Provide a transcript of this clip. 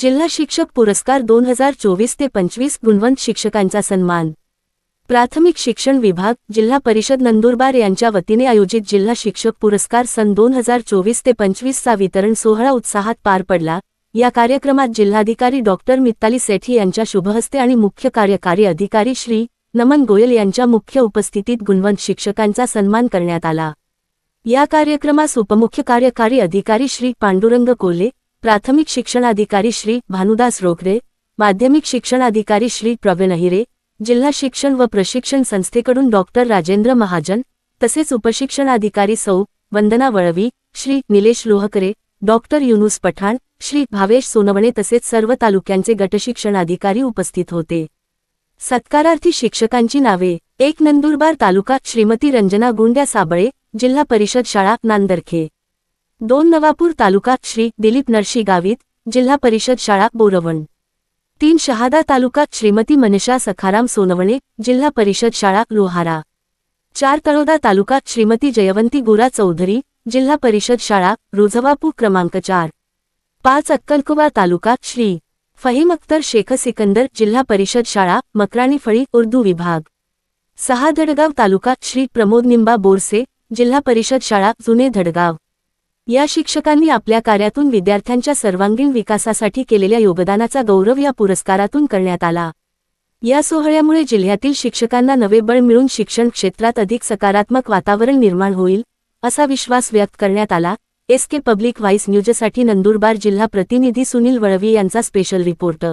जिल्हा शिक्षक पुरस्कार दोन हजार चोवीस ते पंचवीस गुणवंत शिक्षकांचा सन्मान. प्राथमिक शिक्षण विभाग जिल्हा परिषद नंदुरबार यांच्या वतीने आयोजित जिल्हा शिक्षक पुरस्कार सन दोन हजार चोवीस ते पंचवीसचा वितरण सोहळा उत्साहात पार पडला. या कार्यक्रमात जिल्हाधिकारी डॉक्टर मित्ताली सेठी यांच्या शुभहस्ते आणि मुख्य कार्यकारी अधिकारी श्री नमन गोयल यांच्या मुख्य उपस्थितीत गुणवंत शिक्षकांचा सन्मान करण्यात आला. या कार्यक्रमास उपमुख्य कार्यकारी अधिकारी श्री पांडुरंग कोले प्राथमिक शिक्षणाधिकारी श्री भानुदास रोखरे माध्यमिक शिक्षणाधिकारी श्री प्रवीण अहिरे जिल्हा शिक्षण व प्रशिक्षण संस्थेकडून डॉक्टर राजेंद्र महाजन तसेच उपशिक्षणाधिकारी सौ. वंदना वळवी श्री निलेश लोहकरे डॉक्टर युनुस पठाण श्री भावेश सोनवणे तसेच सर्व तालुक्यांचे गटशिक्षणाधिकारी उपस्थित होते. सत्कारार्थी शिक्षकांची नावे एक नंदुरबार तालुका श्रीमती रंजना गुंड्या साबळे जिल्हा परिषद शाळा नांदरखे. दोन नवापूर तालुका श्री दिलीप नरशी गावित जिल्हा परिषद शाळा बोरवण. तीन शहादा तालुका श्रीमती मनीषा सखाराम सोनवणे जिल्हा परिषद शाळा लोहारा. चार तळोदा तालुका श्रीमती जयवंती गुरा चौधरी जिल्हा परिषद शाळा रोझवापू क्रमांक चार. पाच अक्कलकुवा तालुका श्री फहीम अख्तर शेख सिकंदर जिल्हा परिषद शाळा मकराणी फळी उर्दू विभाग. सहा धडगाव तालुका श्री प्रमोद निंबा बोरसे जिल्हा परिषद शाळा जुने धडगाव. या शिक्षकांनी आपल्या कार्यातून विद्यार्थ्यांच्या सर्वांगीण विकासासाठी केलेल्या योगदानाचा गौरव या पुरस्कारातून करण्यात आला. या सोहळ्यामुळे जिल्ह्यातील शिक्षकांना नवे बळ मिळून शिक्षण क्षेत्रात अधिक सकारात्मक वातावरण निर्माण होईल असा विश्वास व्यक्त करण्यात आला. एस के पब्लिक व्हाईस न्यूजसाठी नंदुरबार जिल्हा प्रतिनिधी सुनील वळवी यांचा स्पेशल रिपोर्ट.